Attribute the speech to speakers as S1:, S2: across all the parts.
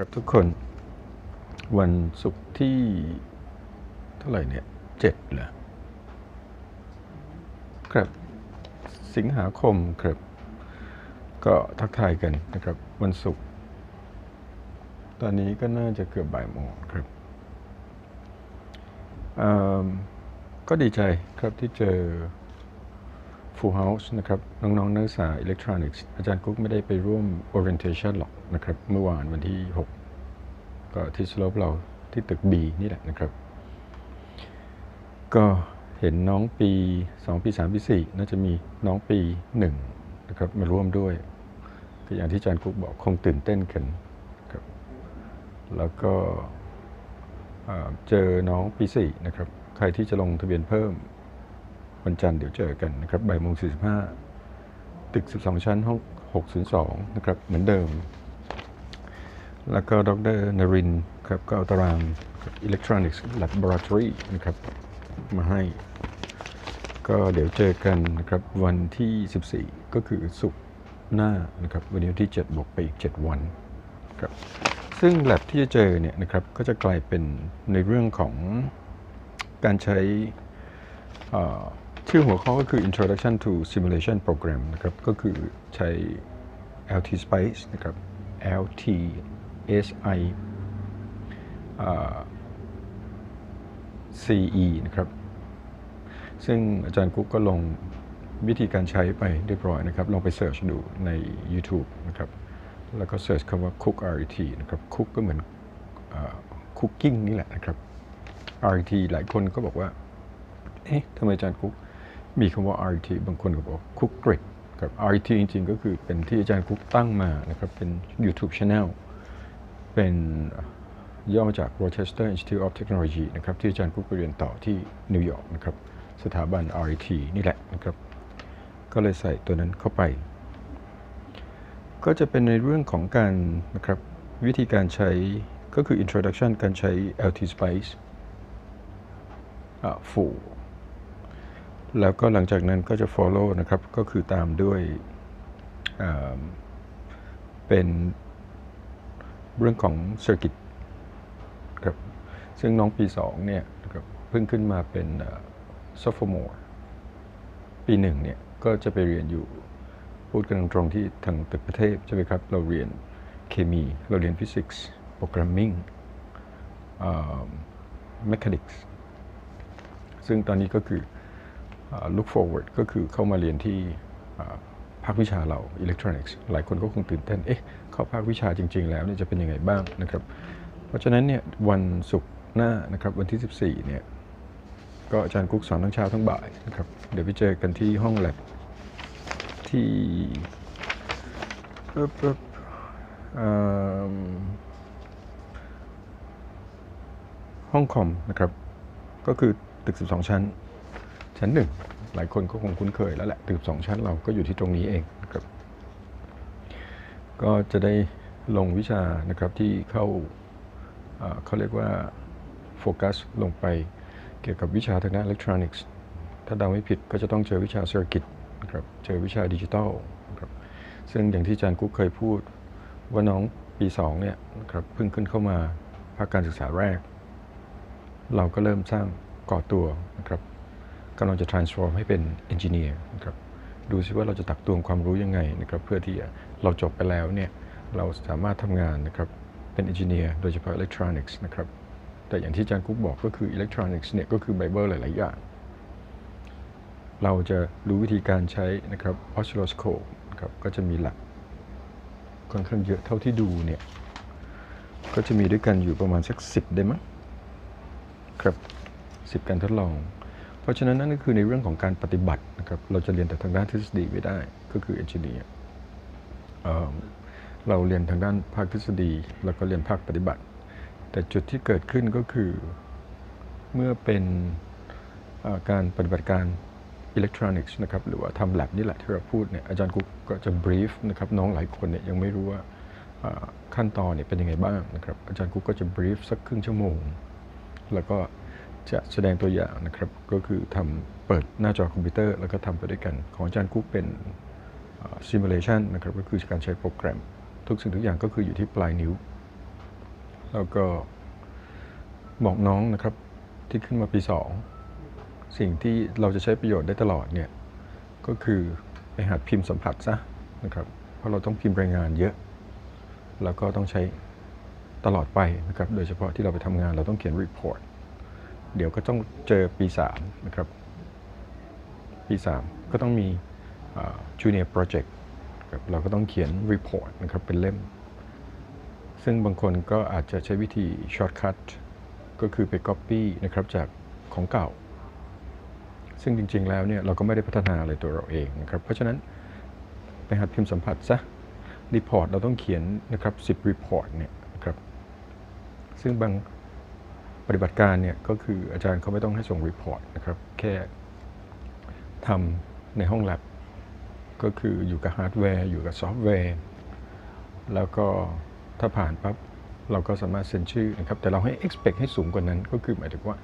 S1: ครับทุกคนวันศุกร์ที่เท่าไหร่เนี่ยเจ็ดเหรอครับสิงหาคมครับ ก็ทักทายกันนะครับ วันศุกร์ตอนนี้ก็น่าจะเกือบบ่ายโมงครับอืมก็ดีใจครับที่เจอ Full House นะครับ น้องๆนักศึกษาอิเล็กทรอนิกส์อาจารย์กุ๊กไม่ได้ไปร่วม orientation หรอก นะครับเมื่อวานวันที่ 6 ก็ที่สโลปเราที่ตึก B นี่แหละนะครับ ก็เห็นน้องปี 2 ปี 3 ปี 4 น่าจะมีน้องปี 1 นะครับ มาร่วมด้วยก็อย่างที่อาจารย์กุ๊กบอกคงตื่นเต้นกันครับ แล้วก็เจอน้องปี4นะครับ ใครที่จะลงทะเบียนเพิ่มวันจันทร์เดี๋ยวเจอกันนะครับบ่ายโมง45 ตึก 12 ชั้นห้อง602 นะครับ เหมือนเดิม แล้วก็ดรนรินทร์ครับก็เอาตารางอิเล็กทรอนิกส์ Laboratory นะครับมาให้ ก็เดี๋ยวเจอกันนะครับวันที่ 14 ก็คือศุกร์หน้านะครับวันนี้วันที่ 7 บวกไปอีก 7 วันครับซึ่ง lab ที่จะเจอเนี่ยนะครับก็จะกลายเป็นในเรื่องของการใช้ชื่อหัวข้อก็คือ Introduction to Simulation Program นะครับก็คือใช้ LT Spice นะครับ LT SI CE นะครับ ซึ่งอาจารย์กุ๊กก็ลงวิธีการใช้ไปเรียบร้อยนะครับ ลองไปเสิร์ชดูใน YouTube นะครับ แล้วก็เสิร์ชคำว่า Cook RT นะครับ Cook ก็เหมือนคุกกิ้งนี่แหละนะครับ RT หลายคนก็บอกว่า เอ๊ะทำไมอาจารย์กุ๊กมีคำว่า RT บางคนก็บอกคุกกริดกับ RT จริงๆ ก็คือเป็นที่อาจารย์กุ๊กตั้งมานะครับ เป็น YouTube Channel เป็นย่อมาจาก Rochester Institute of Technology นะครับที่อาจารย์กุ๊กไปเรียนต่อที่นิวยอร์กนะครับสถาบัน RIT นี่แหละนะครับก็เลยใส่ตัวนั้นเข้าไป ก็จะเป็นในเรื่องของการนะครับวิธีการใช้ก็คือ introduction การใช้ LT Spice ฟูแล้วก็หลังจากนั้นก็จะ follow นะครับ ก็คือตามด้วยเป็น เรื่องของ circuit ครับซึ่งน้องปี2เนี่ยเพิ่งขึ้นมาเป็น sophomore ปีหนึ่งเนี่ยก็จะไปเรียนอยู่พูดกันตรงที่ทางตึกประเทศใช่ไหมครับ เราเรียนเคมี เราเรียนฟิสิกส์โปรแกรมมิ่งเมคานิกส์ซึ่งตอนนี้ก็คืออ look forward ก็คือเข้ามาเรียนที่ ภาควิชาเรา electronics หลายคนก็คงตื่นเต้น เอ๊ะ เข้าภาควิชาจริง ๆ แล้วเนี่ยจะเป็นยังไงบ้างนะครับ เพราะฉะนั้นเนี่ยวันศุกร์หน้านะครับวันที่ 14 เนี่ยก็อาจารย์กุ๊กสอนทั้งเช้าทั้งบ่ายนะครับ เดี๋ยวไปเจอกันที่ห้องแลบที่ปึ๊บปึ๊บอ่าห้องคอมนะครับ ก็คือตึก 12 ชั้น ชั้นหนึ่ง หลายคนก็คงคุ้นเคยแล้วแหละตึก12ชั้นเราก็อยู่ที่ตรงนี้เองครับก็จะได้ลงวิชานะครับที่เข้าเขาเรียกว่าโฟกัสลงไปเกี่ยวกับวิชาทางด้านอิเล็กทรอนิกส์ถ้าเดาไม่ผิดก็จะต้องเจอวิชาเซอร์กิตนะครับเจอวิชาดิจิทัลครับซึ่งอย่างที่อาจารย์กุ๊กเคยพูดว่าน้องปี2เนี่ยนะครับเพิ่งขึ้นเข้ามาภาคการศึกษาแรก เราก็เริ่มสร้างก่อตัวนะครับ กำลังจะ transform ให้เป็น engineer นะครับดูซิว่าเราจะตักตวงความรู้ยังไงนะครับเพื่อที่เราจบไปแล้วเนี่ยเราสามารถทำงานนะครับเป็น engineer โดยเฉพาะ electronics นะครับแต่อย่างที่อาจารย์กุ๊กบอกก็คือ electronics เนี่ยก็คือ Bible หลาย ๆ อย่าง เราจะรู้วิธีการใช้นะครับ oscilloscope นะครับก็จะมีหลักค่อนข้างเยอะเท่าที่ดูเนี่ยก็จะมีด้วยกันอยู่ประมาณสัก 10 ได้มั้งครับสิบการทดลอง เพราะฉะนั้นนั่นก็คือในเรื่องของการปฏิบัตินะครับเราจะเรียนแต่ทางด้านทฤษฎีไม่ได้ก็คือเอนจิเนียร์เราเรียนทางด้านภาคทฤษฎี แล้วก็เรียนภาคปฏิบัติ แต่จุดที่เกิดขึ้นก็คือเมื่อเป็นการปฏิบัติการอิเล็กทรอนิกส์นะครับหรือว่าทำ lab นี่แหละที่เราพูดเนี่ยอาจารย์กุ๊กก็จะ brief นะครับน้องหลายคนเนี่ยยังไม่รู้ว่าขั้นตอนเนี่ยเป็นยังไงบ้างนะครับอาจารย์กุ๊กก็จะ brief สักครึ่งชั่วโมง แล้วก็ จะแสดงตัวอย่างนะครับ ก็คือทำเปิดหน้าจอคอมพิวเตอร์ แล้วก็ทำไปด้วยกัน ของอาจารย์กุ๊กเป็น simulation นะครับ ก็คือการใช้โปรแกรม ทุกสิ่งทุกอย่างก็คืออยู่ที่ปลายนิ้ว แล้วก็บอกน้องนะครับที่ขึ้นมาปีสองสิ่งที่เราจะใช้ประโยชน์ได้ตลอดเนี่ย ก็คือไปหัดพิมพ์สัมผัสซะนะครับ เพราะเราต้องพิมพ์รายงานเยอะ แล้วก็ต้องใช้ตลอดไปนะครับ โดยเฉพาะที่เราไปทำงานเราต้องเขียนรีพอร์ต เดี๋ยวก็ต้องเจอปีสามนะครับ ปีสามก็ต้องมีจูเนียร์โปรเจกต์เราก็ต้องเขียนรีพอร์ตนะครับ เป็นเล่ม ซึ่งบางคนก็อาจจะใช้วิธีช็อตคัทก็คือไป Copy นะครับจากของเก่า ซึ่งจริง ๆ แล้วเนี่ยเราก็ไม่ได้พัฒนาอะไรตัวเราเองนะครับ เพราะฉะนั้นไปหัดพิมพ์สัมผัสซะรีพอร์ตเราต้องเขียนนะครับ 10รีพอร์ตเนี่ยนะครับ ซึ่งบาง ปฏิบัติการเนี่ยก็คืออาจารย์เขาไม่ต้องให้ส่งรีพอร์ตนะครับ แค่ทำในห้องแลบก็คืออยู่กับฮาร์ดแวร์อยู่กับซอฟต์แวร์ แล้วก็ถ้าผ่านปั๊บเราก็สามารถเซ็นชื่อนะครับ แต่เราให้ expect ให้สูงกว่านั้น ก็คือหมายถึงว่า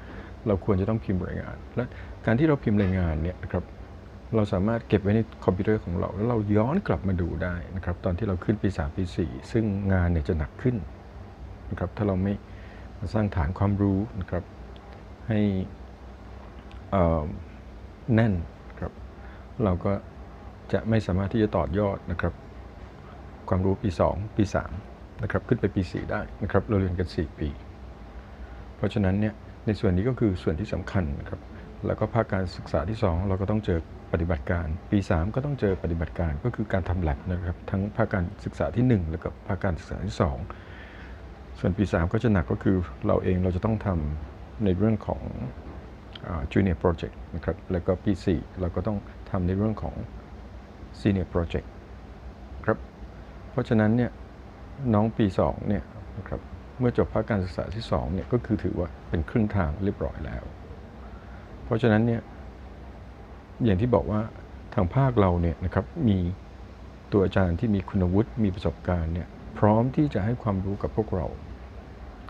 S1: เราควรจะต้องพิมพ์รายงาน และการที่เราพิมพ์รายงานเนี่ยนะครับเราสามารถเก็บไว้ในคอมพิวเตอร์ของเรา แล้วเราย้อนกลับมาดูได้นะครับ ตอนที่เราขึ้นปี 3 ปี 4 ซึ่งงานเนี่ยจะหนักขึ้นนะครับถ้าเราไม่ สร้างฐานความรู้นะครับ ให้แน่นครับ เราก็จะไม่สามารถที่จะต่อยอดนะครับ ความรู้ปี 2 ปี 3 นะครับ ขึ้นไปปี 4 ได้นะครับ เราเรียนกัน 4 ปี เพราะฉะนั้นเนี่ยในส่วนนี้ก็คือส่วนที่สำคัญนะครับ แล้วก็ภาคการศึกษาที่ 2 เราก็ต้องเจอปฏิบัติการ ปี 3 ก็ต้องเจอปฏิบัติการก็คือการทำแลบนะครับ ทั้งภาคการศึกษาที่ 1 แล้วก็ภาคการศึกษาที่ 2 ส่วนปี 3 ก็จะหนักก็คือเราเองเราจะต้องทำในเรื่องของ junior project นะครับ แล้วก็ปี 4 เราก็ต้องทำในเรื่องของ senior project ครับ เพราะฉะนั้นเนี่ยน้องปี2เนี่ยนะครับเมื่อจบภาคการศึกษาที่2เนี่ยก็คือถือว่าเป็นครึ่งทางเรียบร้อยแล้ว เพราะฉะนั้นเนี่ยอย่างที่บอกว่าทางภาคเราเนี่ยนะครับมีตัวอาจารย์ที่มีคุณวุฒิมีประสบการณ์เนี่ยพร้อมที่จะให้ความรู้กับพวกเรา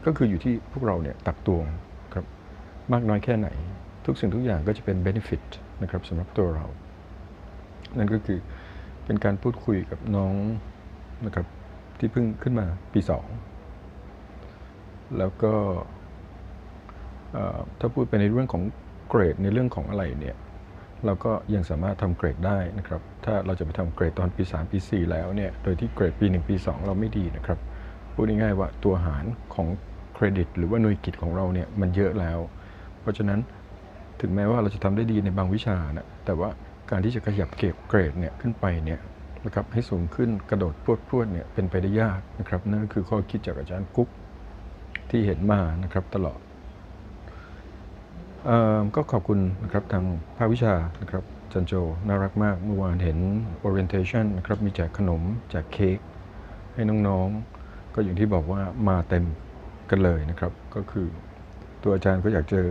S1: ก็คืออยู่ที่พวกเราเนี่ยตักตวงครับมากน้อยแค่ไหน ทุกสิ่งทุกอย่างก็จะเป็น benefit นะครับสำหรับตัวเรา นั่นก็คือเป็นการพูดคุยกับน้องนะครับที่เพิ่งขึ้นมาปีสองแล้วก็ถ้าพูดไปในเรื่องของเกรดในเรื่องของอะไรเนี่ยเราก็ยังสามารถทำเกรดได้นะครับ ถ้าเราจะไปทำเกรดตอนปี 3 ปี 4 แล้วเนี่ย โดยที่เกรดปี 1 ปี 2 เราไม่ดีนะครับ พูดง่ายๆว่าตัวหารของ เครดิต หรือว่าหน่วยกิจของเราเนี่ยมันเยอะแล้ว เพราะฉะนั้นถึงแม้ว่าเราจะทำได้ดีในบางวิชานะแต่ว่าการที่จะขยับเก็บเกรดเนี่ยขึ้นไปเนี่ยนะครับให้สูงขึ้นกระโดดพวดพวดเนี่ยเป็นไปได้ยากนะครับนั่นคือข้อคิดจากอาจารย์กุ๊กที่เห็นมานะครับตลอดออก็ขอบคุณนะครับทางภาควิชานะครับจันโจน่ารักมากเมื่อวานเห็น orientation นะครับมีแจกขนมแจกเค้กให้น้องๆ ก็อย่างที่บอกว่ามาเต็ม กันเลยนะครับ ก็คือตัวอาจารย์ก็อยากเจอ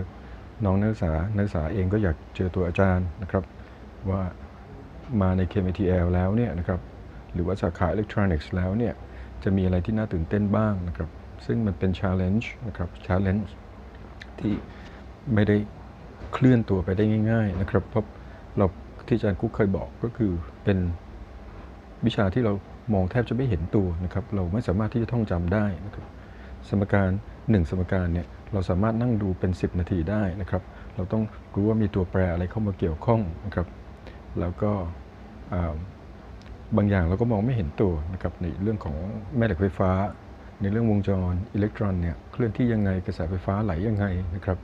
S1: น้องนักศึกษา นักศึกษาเองก็อยากเจอตัวอาจารย์นะครับ ว่ามาใน KMTL แล้วเนี่ยนะครับหรือว่าสาขาอิเล็กทรอนิกส์แล้วเนี่ยจะมีอะไรที่น่าตื่นเต้นบ้างนะครับ ซึ่งมันเป็น challenge นะครับ challenge ที่ไม่ได้เคลื่อนตัวไปได้ง่าย ๆ นะครับ เพราะเราที่อาจารย์กุ๊กเคยบอกก็คือเป็นวิชาที่เรามองแทบจะไม่เห็นตัวนะครับ เราไม่สามารถที่จะท่องจำได้นะครับ สมการ 1 สมการเนี่ยเราสามารถนั่งดูเป็น 10 นาทีได้นะครับ เราต้องรู้ว่ามีตัวแปรอะไรเข้ามาเกี่ยวข้องนะครับ แล้วก็บางอย่างเราก็มองไม่เห็นตัวนะครับในเรื่องของแม่เหล็กไฟฟ้า ในเรื่องวงจรอิเล็กตรอนเนี่ยเคลื่อนที่ยังไงกระแสไฟฟ้าไหลยังไงนะครับ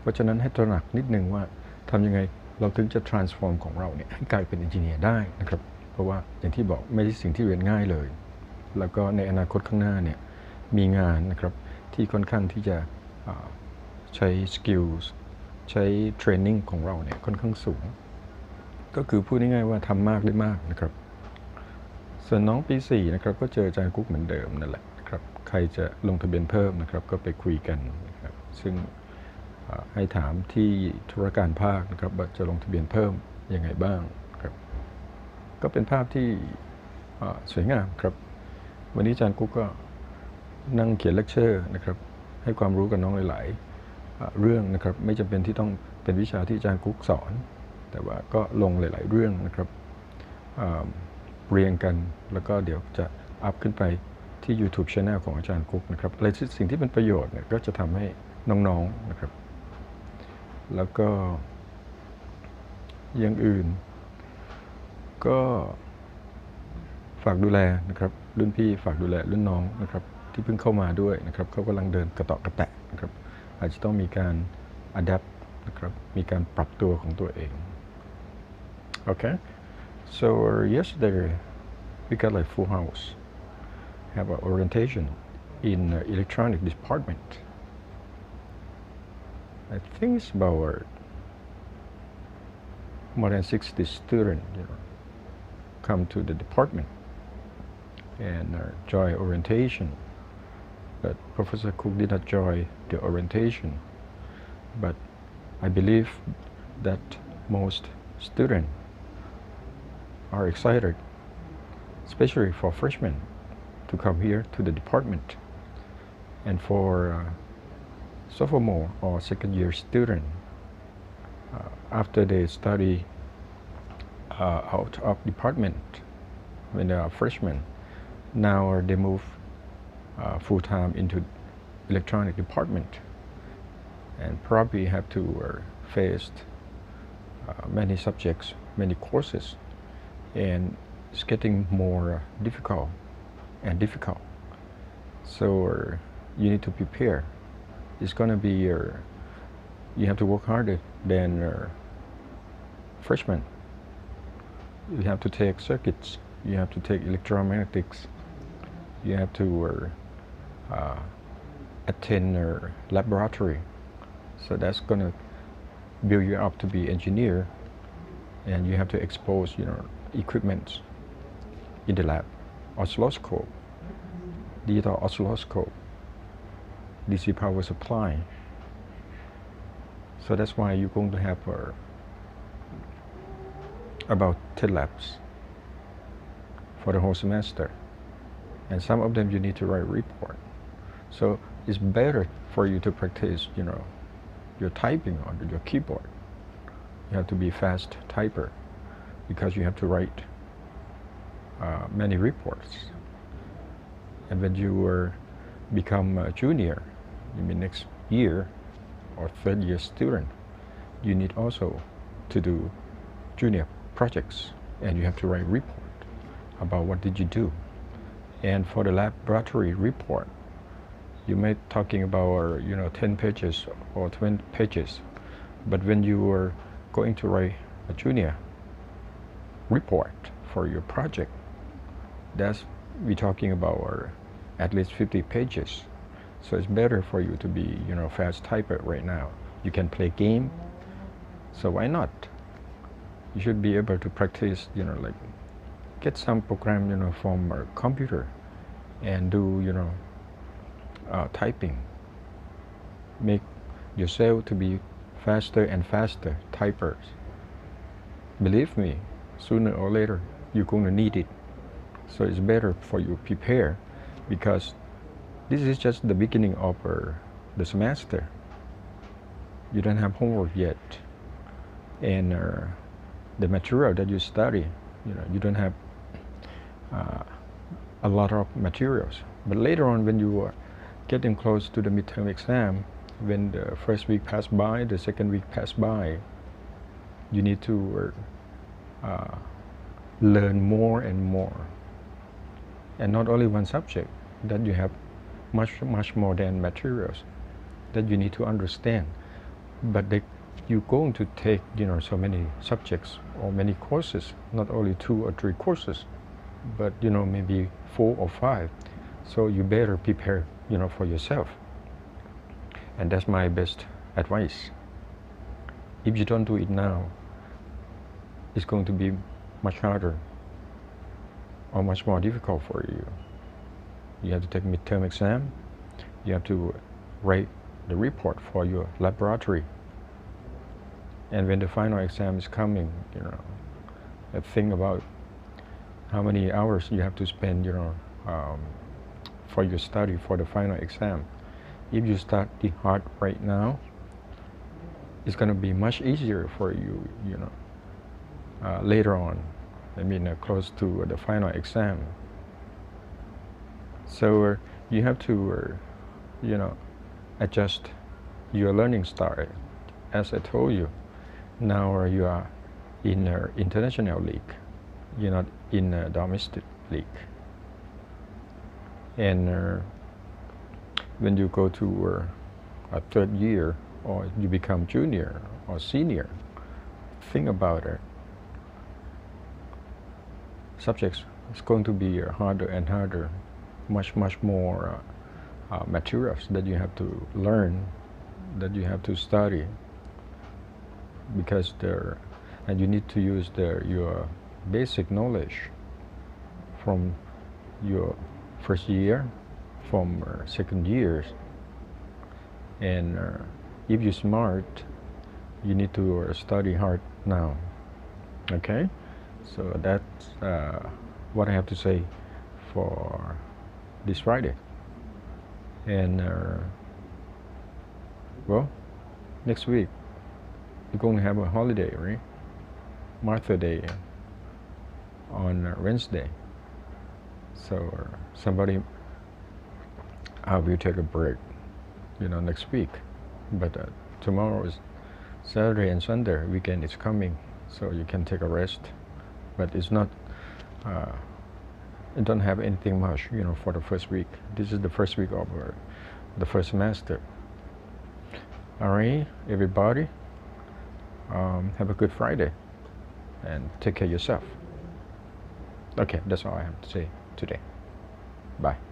S1: เพราะฉะนั้นให้ตระหนักนิดนึงว่าทำยังไงเราถึงจะ transform ของเราเนี่ยให้กลายเป็นเอนจิเนียร์ได้นะครับ เพราะว่าอย่างที่บอกไม่ใช่สิ่งที่เรียนง่ายเลย แล้วก็ในอนาคตข้างหน้าเนี่ย มีงานนะครับที่ค่อนข้างที่จะใช้สกิลใช้เทรนนิ่งของเราเนี่ยค่อนข้างสูง ก็คือพูดง่ายๆว่าทำมากได้มากนะครับ ส่วนน้องปี4นะครับก็เจออาจารย์กุ๊กเหมือนเดิมนั่นแหละครับใครจะลงทะเบียนเพิ่มนะครับก็ไปคุยกันนะครับซึ่งให้ถามที่ธุรการภาคนะครับว่าจะลงทะเบียนเพิ่มยังไงบ้างครับก็เป็นภาพที่สวยงามครับ วันนี้อาจารย์กุ๊กก็ นั่งเขียนเลคเชอร์นะครับให้ความรู้กับน้องหลาย ๆ เรื่องนะครับไม่จำเป็นที่ต้องเป็นวิชาที่อาจารย์กุ๊กสอน แต่ว่าก็ลงหลาย ๆ เรื่องนะครับเรียงกันแล้วก็เดี๋ยวจะอัพขึ้นไปที่ YouTube Channel ของอาจารย์กุ๊กนะครับอะไรที่สิ่งที่เป็นประโยชน์เนี่ยก็จะทำให้น้อง ๆ นะครับ แล้วก็อย่างอื่น ก็ฝากดูแลนะครับ รุ่นพี่ฝากดูแลรุ่นน้องนะครับ ที่เพิ่งเข้ามาด้วยนะครับเขากำลังเดินกระเตาะกระแตะนะครับ อาจจะต้องมีการ adapt นะครับ มีการปรับตัวของตัวเอง Okay so uh, yesterday we got like full house have an orientation in uh, electronic department I think it's about uh, more than 60 students you know, come to the department and uh, join orientation. But Professor Cook did not join the orientation. But I believe that most students are excited, especially for freshmen, to come here to the department. And for uh, sophomore or second year student, uh, after they study uh, out of department when they are freshmen, now they move uh, full time into electronic department and probably have to uh, face uh, many subjects, many courses, and it's getting more uh, difficult and difficult. So uh, you need to prepare. It's going to be your, you have to work harder than uh, freshmen. You have to take circuits. You have to take electromagnetics. You have to uh, a laboratory. So that's going to build you up to be engineer, and you have to expose you know equipment in the lab, oscilloscope, digital oscilloscope, DC power supply. So that's why you're going to have uh, about 10 labs for the whole semester. And some of them you need to write report. So it's better for you to practice, you know, your typing on your keyboard. You have to be fast typer because you have to write uh, many reports. And when you uh, become a junior, you mean next year or third year student, you need also to do junior projects and you have to write report about what did you do. And for the laboratory report, you may talking about you know 10 pages or 20 pages, but when you are going to write a junior report for your project, that's we talking about at least 50 pages. So it's better for you to be you know fast typer right now. You can play game, so why not? You should be able to practice you know like get some program you know from a computer and do you know uh, typing. Make yourself to be faster and faster typers. Believe me sooner or later you're going to need it. So it's better for you prepare because this is just the beginning of uh, the semester. You don't have homework yet. And uh, the material that you study you know you don't have uh, a lot of materials. But later on, when you are getting close to the midterm exam, when the first week passed by, the second week passed by, you need to uh, learn more and more. And not only one subject, that you have much, much more than materials that you need to understand. But they, you're going to take, you know, so many subjects or many courses, not only two or three courses, but you know maybe four or five so you better prepare you know for yourself. And that's my best advice. If you don't do it now it's going to be much harder or much more difficult for you. You have to take midterm exam. You have to write the report for your laboratory. And when the final exam is coming you know think about how many hours you have to spend, you know, um, for your study for the final exam. If you study hard right now, it's going to be much easier for you, you know, uh, later on. I mean, uh, close to the final exam. so uh, you have to uh, you know adjust your learning style as I told you now uh, you are in uh, international league you're not in a domestic league and uh, when you go to uh, a third year or you become junior or senior. Think about it. Subjects is going to be uh, harder and harder much much more uh, uh, materials that you have to learn that you have to study because there and you need to use the your basic knowledge from your first year from uh, second years. And uh, if you're smart you need to uh, study hard now okay? So that's what I have to say for this Friday. And well next week we're going to have a holiday right? Martha Day on Wednesday so uh, somebody I will take a break you know next week. But uh, tomorrow is Saturday and Sunday weekend is coming so you can take a rest. But it's not uh, it don't have anything much you know for the first week. This is the first week of uh, the first semester. All right everybody um, have a good Friday and take care of yourself. Okay that's all I have to say today. Bye